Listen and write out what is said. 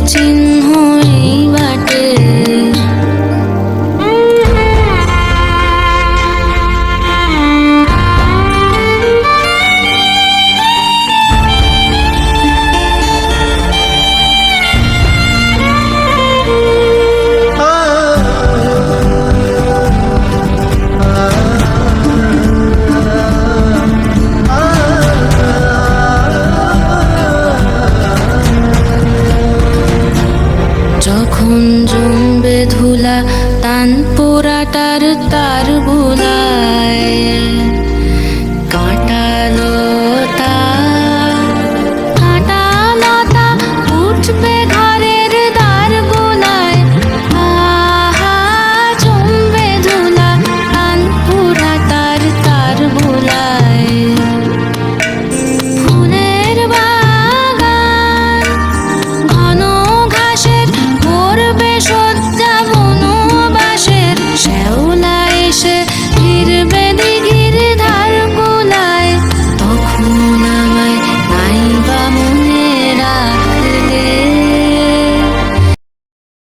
পায়ের যখন জমবে ধুলা তান পোড়াটার তার